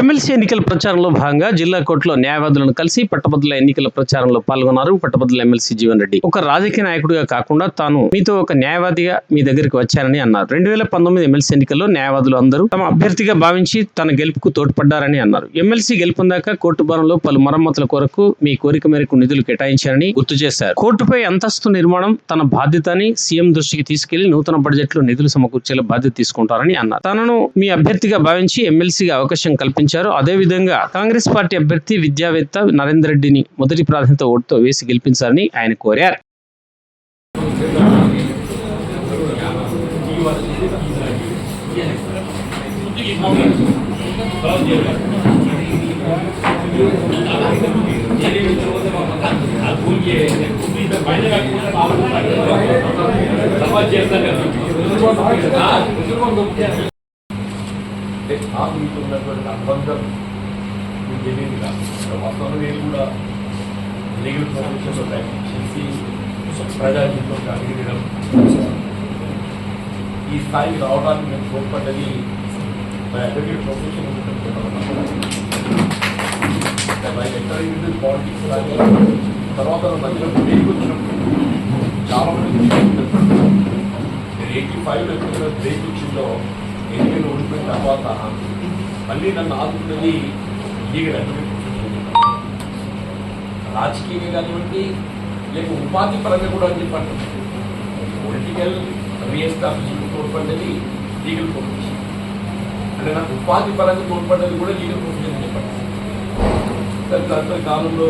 MLC ఎన్నికల ప్రచారంలో భాగంగా జిల్లా కోర్టులో న్యాయవాదులను కలిసి పట్టభద్రుల ఎన్నికల ప్రచారంలో పాల్గొన్నారు పట్టభద్రుల ఎమ్మెల్సీ జీవన్ రెడ్డి. ఒక రాజకీయ నాయకుడిగా కాకుండా తాను మీతో ఒక న్యాయవాదిగా మీ దగ్గరికి వచ్చానని అన్నారు. రెండు వేల పంతొమ్మిది ఎమ్మెల్సీ ఎన్నికల్లో న్యాయవాదులు అందరూ తమ అభ్యర్థిగా భావించి తన గెలుపుకు తోడ్పడ్డారని అన్నారు. ఎమ్మెల్సీ గెలుపొందాక కోర్టు భవనంలో పలు మరమ్మతుల కొరకు మీ కోరిక మేరకు నిధులు కేటాయించారని గుర్తు చేశారు. కోర్టుపై అంతస్తు నిర్మాణం తన బాధ్యత అని సీఎం దృష్టికి తీసుకెళ్ళి నూతన బడ్జెట్లో నిధులు సమకూర్చేలా బాధ్యత తీసుకుంటారని అన్నారు. తనను మీ అభ్యర్థిగా భావించి ఎమ్మెల్సీగా అవకాశం కల్పించారు. అదే అదేవిధంగా కాంగ్రెస్ పార్టీ అభ్యర్థి విద్యావేత్త నరేందర్ రెడ్డిని మొదటి ప్రాధాన్యత ఓటుతో వేసి గెలిపించాలని ఆయన కోరారు. అంటే ఉన్నటువంటి అనుబంధం మీకు తెలియదు కాదు వాస్తవంలో నేను కూడా లీగల్ ప్రొఫెషన్లో ప్రాక్టీస్ చేసి ప్రజాజీవితంలో అడిగడం ఈ స్థాయికి రావడానికి మేము తోడ్పడ్డది మా అడ్వకేట్ ప్రొఫెషన్ ఎంటర్ పాలిటిక్స్ కానీ తర్వాత మధ్యలో బ్రేక్ వచ్చినప్పుడు చాలా మంది నేను ఎయిటీ ఫైవ్లో ఎప్పుడైనా బ్రేక్ వచ్చిందో ఎన్నికలు ఓడిపోయిన తర్వాత మళ్ళీ నన్ను ఆదుకున్నది లీగల్ అడ్వకేట్ రాజకీయంగా కానివ్వండి లేక ఉపాధి పరంగా కూడా అని చెప్పండి. పొలిటికల్ రీఎస్టాబ్లిష్మెంట్ తోడ్పడ్డది లీగల్ ప్రొఫెషన్ అంటే నాకు ఉపాధి పరంగా తోడ్పడ్డది కూడా లీగల్ ప్రొఫెషన్ అని చెప్పండి. తదుపరి కాలంలో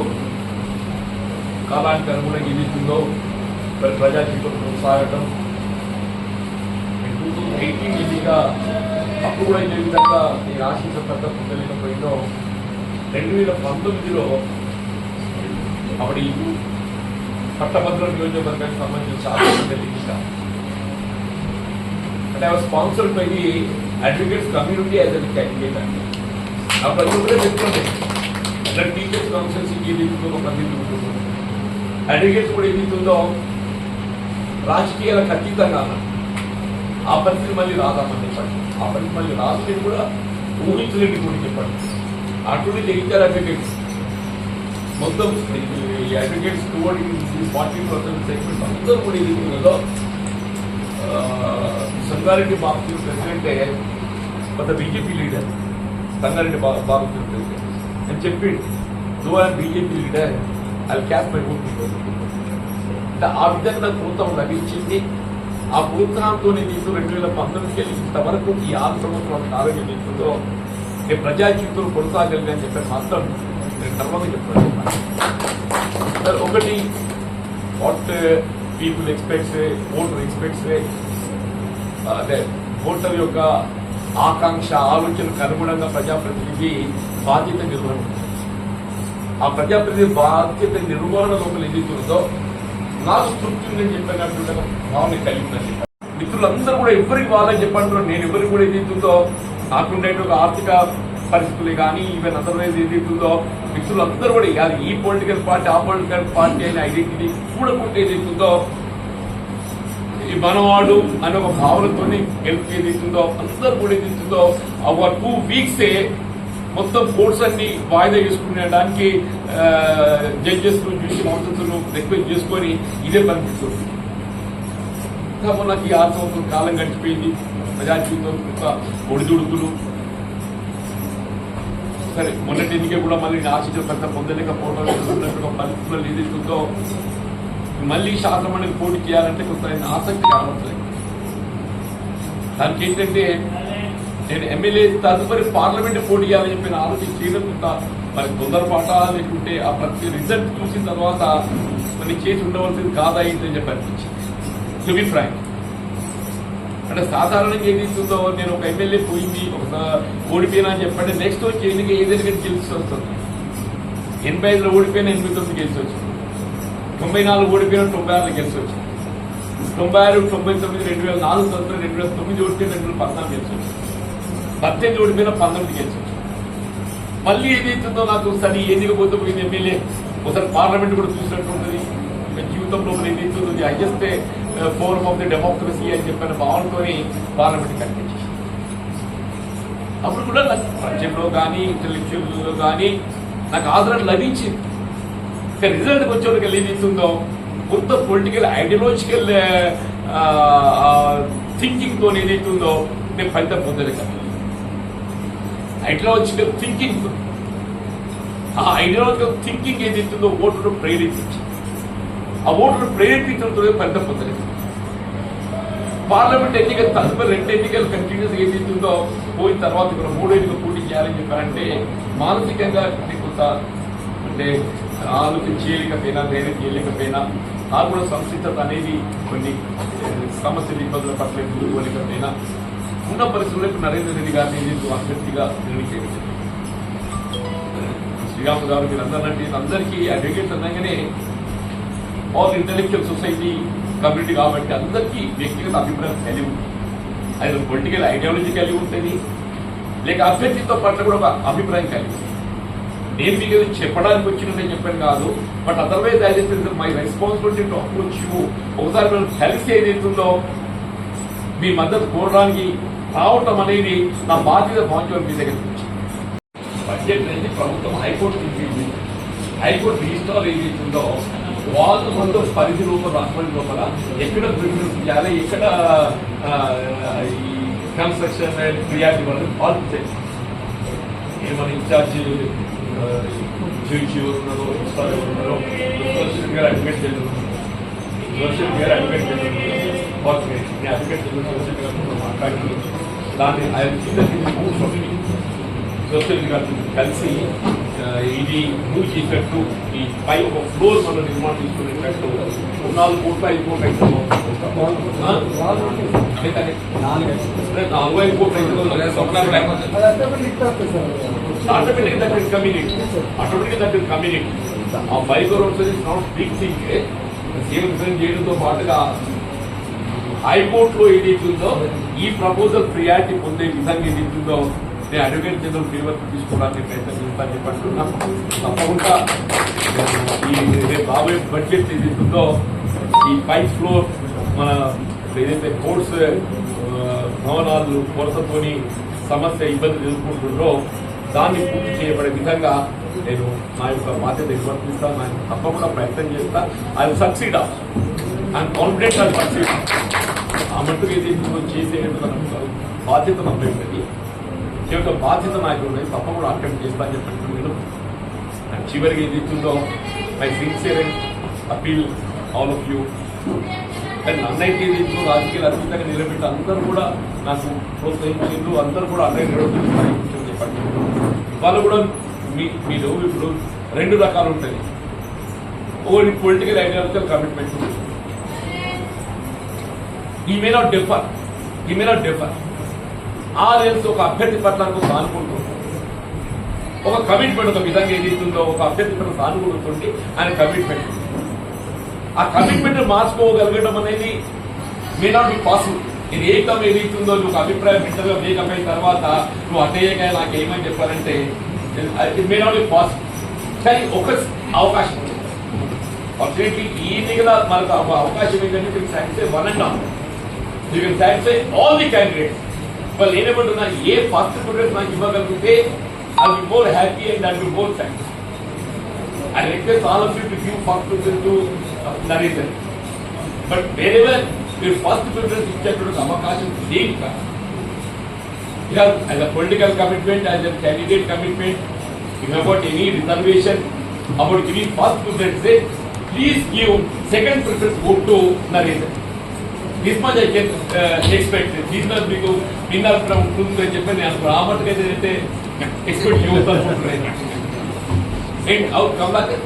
కాలానికి అనుగుణంగా ఏదైతుందో మరి ప్రజా జీవితం కొనసాగటం. టూ థౌజండ్ ఎయిటీన్ ఎన్నిక అప్పుడు కూడా ఇదే విధంగా నేను ఆశించిన పెద్ద పొందలేకపోయిందో రెండు వేల పంతొమ్మిదిలో అప్పటి పట్టభద్ర నియోజకవర్గానికి సంబంధించి చాలా ఎన్నిక అంటే ఆ sponsored by the advocates community as a candidate అండి ఆ ప్రతి ఒక్కరే చెప్తుండే అట్లా టీచర్స్ కౌన్సిల్స్ ఏదైతుందో ఒక అడ్వకేట్స్ కూడా ఏదైతుందో రాజకీయాలకు అతీతంగా అన్నారు. ఆ పరిస్థితి మళ్ళీ రాదామని చెప్పండి. ఆ పరిస్థితి మళ్ళీ రాదు నేను కూడా ఊహించలేని కూడా చెప్పండి. అటువంటి జగిత్యాల అడ్వకేట్స్. మొత్తం ఈ advocates toward forty percent segment అందరూ కూడా ఇది ఉన్నదో సంగారెడ్డి బాబు ప్రెసిడెంటే కొంత BJP leader Sangareddy Babu Babu president అని చెప్పి నువ్వు ఆయన బీజేపీ లీడర్ అది క్యాప్ మై ఓట్ అంటే ఆ విధంగా నాకు ప్రోత్సాహం లభించింది ఆ ప్రోత్సాహంతో నేను రెండు వేల పంతొమ్మిదికి వెళ్ళి ఇంతవరకు ఈ ఆరు సంవత్సరాల కాలం ఏదైతుందో నేను ప్రజా జీవితంలో కొనసాగలిగా అని చెప్పి మాత్రం నేను గర్వంగా చెప్తాను సార్ ఒకటి what people expects voter expects అదే ఓటర్ యొక్క ఆకాంక్ష ఆలోచనకు అనుగుణంగా ప్రజాప్రతినిధి బాధ్యత నిర్వహణ. ఆ ప్రజాప్రతినిధి బాధ్యత నిర్వహణ లోపల ఏదైతుందో నాకు తృప్తి ఉందని చెప్పినట్టు భావన కలిగిందని చెప్పారు మిత్రులందరూ కూడా ఎవరికి వాళ్ళని చెప్పంటారు నేను ఎవరికి కూడా ఏదైతుందో ఒక ఆర్థిక పరిస్థితులు కానీ ఈవెన్ అదర్వైజ్ ఏదైతుందో మిత్రులందరూ కూడా కాదు ఈ పొలిటికల్ పార్టీ ఆ పొలిటికల్ పార్టీ అయిన ఐడెంటిటీ ఏది ఏదైతుందో ఈ మనవాడు అనే ఒక భావనతోని గెలుపు ఏదైతుందో అందరూ కూడా ఏదైతుందో ఆ టూ వీక్సే మొత్తం కోర్ట్స్ అన్ని వాయిదా చేసుకునేడానికి జడ్జెస్ నుంచి ఆఫీసర్లు రిక్వెస్ట్ చేసుకొని ఇదే పనిపిస్తుంది కాబట్టి నాకు ఈ ఆరు సంవత్సరం కాలం గడిచిపోయింది. ప్రజా జీవితం కొంత ఒడిదుడుకులు. సరే మొన్నటి ఎన్నికే కూడా మళ్ళీ ఆశించిన పెద్ద పొందలేకపోవడం ఉన్నట్టుగా పరిస్థితులు ఏదైతుందో మళ్ళీ శాసనమండలి పోటీ చేయాలంటే కొంత ఆసక్తి కావట్లేదు. దానికి ఏంటంటే నేను ఎమ్మెల్యే తదుపరి పార్లమెంట్ పోటీ చేయాలని చెప్పిన ఆలోచన చేయడం మరి తొందరపాట లేకుంటే ఆ ప్రతి రిజల్ట్ చూసిన తర్వాత కొన్ని చేసి ఉండవలసింది కాదా ఏంటని చెప్పి అనిపించింది. టు బి ఫ్రాంక్ అంటే సాధారణంగా ఏది ఇస్తుందో నేను ఒక ఎమ్మెల్యే పోయింది ఒక ఓడిపోయినా అని చెప్పంటే నెక్స్ట్ వచ్చి ఎన్నిక ఏదైనా గెలిచి వస్తుంది. ఎనభై ఐదులో ఓడిపోయినా ఎనిమిది తొమ్మిది గెలిచి వచ్చింది తొంభై నాలుగు ఓడిపోయిన తొంభై ఆరులో గెలిచి వచ్చింది తొంభై ఆరు తొంభై తొమ్మిది రెండు వేల నాలుగు తొమ్మిది రెండు వేల తొమ్మిది ఓడిపోయిన రెండు వేల పద్నాలుగు గెలిచి వచ్చింది పద్దెనిమిది మీద పంతొమ్మిది గెలిచి మళ్ళీ ఏదైతుందో నాకు సరి ఎన్నిక పోతే పోయింది ఎమ్మెల్యే ఒకసారి పార్లమెంట్ కూడా చూసినట్టు ఉంటుంది. ఇంకా జీవితంలో ఏదైతుంది highest forum of the democracy అని చెప్పిన భావనతో పార్లమెంట్ కనిపించింది. అప్పుడు కూడా నాకు ప్రజల్లో కానీ ఇంటలెక్చువల్లో కానీ నాకు ఆదరణ లభించింది. ఇక రిజల్ట్కి వచ్చేవరకు ఏదైతుందో కొత్త పొలిటికల్ ఐడియాలజికల్ థింకింగ్తో ఏదైతుందో నేను ఫలితం పొందలేదు ఐడియాలజికల్ థింకింగ్ ఆ ఐడియాలజికల్ థింకింగ్ ఏదైతుందో ఓటును ప్రేరేపించి ఆ ఓటును ప్రేరేపించడంతో ఫలితం పొందలేదు. పార్లమెంట్ ఎన్నికలు తదుపరి రెండు ఎన్నికలు కంటిన్యూస్ ఏదైతుందో పోయిన తర్వాత ఇక్కడ మూడు ఎన్నికలు పోటీ చేయాలని చెప్పారంటే మానసికంగా కొంత అంటే ఆలోచన చేయలేకపోయినా ధైర్యం చేయలేకపోయినా ఆ కూడా సంసిద్ధత అనేది కొన్ని సమస్యలు ఇబ్బందుల పట్ల ఎదుర్కోలేకపోయినా ఉన్న పరిస్థితుల్లో ఇప్పుడు నరేంద్ర రెడ్డి గారిని ఏదైతే అభ్యర్థిగా నిర్ణయించారు శ్రీరామ్ గారు మీరు అందరినట్టు అందరికీ అడ్వకేట్స్ అనగానే ఆల్ ఇంటలెక్చువల్ సొసైటీ కమ్యూనిటీ కాబట్టి అందరికీ వ్యక్తిగత అభిప్రాయం కలిగి ఉంటుంది. అది పొలిటికల్ ఐడియాలజీ కలిగి ఉంటుంది. లేక అభ్యర్థితో పట్ల కూడా ఒక అభిప్రాయం కలిగి ఉంటుంది. నేను మీకు ఏదో చెప్పడానికి వచ్చినట్టు చెప్పాను కాదు but otherwise as my responsibility to approach you ఒకసారి మనం కలిసి ఏదైతుందో మీ మద్దతు కోరడానికి రావటం అనేది నా బాధ్యత బాధ్యత మీ దగ్గర నుంచి బడ్జెట్ అనేది ప్రభుత్వం హైకోర్టు తీసింది హైకోర్టు రిజిస్టర్ ఏదైతుందో వాళ్ళు మొత్తం పరిధి లోపల రాష్ట్రం లోపల ఎక్కడ ప్రిఫరెన్స్ చేయాలి ఎక్కడ ఈ కన్స్ట్రక్షన్ క్రియాటివ్ అనేది వాళ్ళు చేయాలి. నేను మన ఇన్ఛార్జ్ జడ్జి ఎవరు ఉన్నారో ఇన్స్టాల్ ఎవరు ఉన్నారో సుదర్శన్ గారు అడ్మిట్ చేయాలి యూనివర్సిటీ గారు అడ్మిట్ చేయాలి ఓకే నేను అడ్వకేట్ చేయాలి యూనివర్సిటీ గారు మాట్లాడి దాన్ని ఆయన గారు కలిసి ఇది మూవ్ చేసేటట్టు ఈ పై ఒక ఫ్లోర్ మనం నిర్మాణం చేసుకునేటట్టు నాలుగు కోట్ల ఐదు కోట్ల. అదే నాలుగు ఐదు కోట్ల automatic that will community. Automatic that will community. ఆ is not big thing CM చేయడంతో పాటుగా హైకోర్టులో ఏదైతుందో ఈ ప్రపోజల్ ప్రియారిటీ పొందే విధంగా ఏదైతుందో నేను అడ్వకేట్ జనరల్ ఫీవర్ తీసుకోవడానికి ప్రయత్నం చేస్తాను చెప్పంటున్నాను తప్పకుండా ఈ రేపు రాబోయే బడ్జెట్ ఏదైతుందో ఈ ఫైవ్ ఫ్లోర్ మన ఏదైతే కోర్స్ భవనాలు కొరతతోని సమస్య ఇబ్బంది ఎదుర్కొంటుందో దాన్ని పూర్తి చేయబడే విధంగా నేను నా యొక్క బాధ్యత నిర్వర్తిస్తాను. నేను తప్పకుండా ప్రయత్నం చేస్తా. I succeed I'm confident I succeed ఆ మట్టుకు ఏదైతే చేసే బాధ్యత నాకు ఉంటుంది ఈ యొక్క బాధ్యత నాకు ఉన్నది. తప్పకుండా అటెంప్ట్ చేస్తా అని చెప్పి నేను. అండ్ చివరికి ఏది ఇచ్చిందో my sincere appeal all of you కానీ నన్నైతే ఏది ఇచ్చిందో రాజకీయాలు అద్భుతంగా నిలబెట్టి అందరూ కూడా నాకు ప్రోత్సహించారు అందరూ కూడా అన్నయ్య నిలబెట్టి చెప్పండి ఇవాళ కూడా మీ మీరు ఇప్పుడు రెండు రకాలు ఉంటాయి. ఒకటి పొలిటికల్ ఐడియాలజికల్ కమిట్మెంట్ ఈ మే నాట్ డిఫర్ ఈ మే నాట్ డిఫర్ ఆ లెన్స్ ఒక అభ్యర్థి పట్ల నాకు సానుకుంటుంది ఒక కమిట్మెంట్ ఒక విధంగా ఏదైతుందో ఒక అభ్యర్థి పట్ల సానుకూలుతుంది ఆయన కమిట్మెంట్ ఆ కమిట్మెంట్ మార్చుకోగలగడం అనేది మే నాట్ బి పాసిబుల్ ఏ ఏకం ఏదైతుందో నువ్వు అభిప్రాయం ఇంటర్వ్యూ అయిన తర్వాత నువ్వు అటేయగా నాకు ఏమని చెప్పారంటే it may not be possible కానీ ఒక అవకాశం. ఉంది ఈ మిగల మనకు అవకాశం ఏంటంటే since satisfy one and half you can satisfy all the candidates వాళ్ళు ఏమేమంటున్నా ఏ ఫస్ట్ ప్రిఫరెన్స్ నాకు ఇవ్వగలిగితే I be more happy and I be more satisfy I request all of you to give first preference to Narender but wherever మీరు first preference ఇచ్చేటువంటి అవకాశం దేని కాదు Because as a political commitment, as a candidate commitment, if you have got any reservation about giving first preference, say, please give second preference vote to Narendra. This much I can uh, expect. చెప్పి నేను అనుకో ఆ మటుకు అయితే expect out ఏంటి out Kamalakar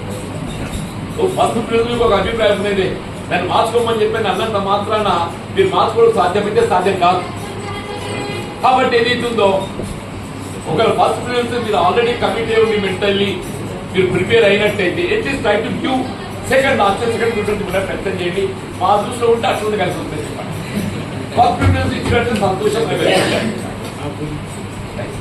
first ప్రజలకు ఒక అభిప్రాయం ఉండేది దాన్ని మార్చుకోమని చెప్పి అన్నంత మాత్రాన మీరు మార్చుకోవడం సాధ్యమైతే సాధ్యం కాదు కాబట్టి ఏదైతుందో ఒకవేళ ఫస్ట్ ప్రిఫరెన్స్ మీరు ఆల్రెడీ కమిట్ అయ్యి ఉండి మెంటల్లీ మీరు ప్రిపేర్ అయినట్టయితే at least try to give second option second preference కూడా ప్రయత్నం చేయండి మా దృష్టిలో ఉంటే అట్లా కలిసి ఉంటుంది చెప్పండి ఫస్ట్ ప్రిఫరెన్స్ ఇచ్చినట్టు సంతోషంగా వెళ్ళండి.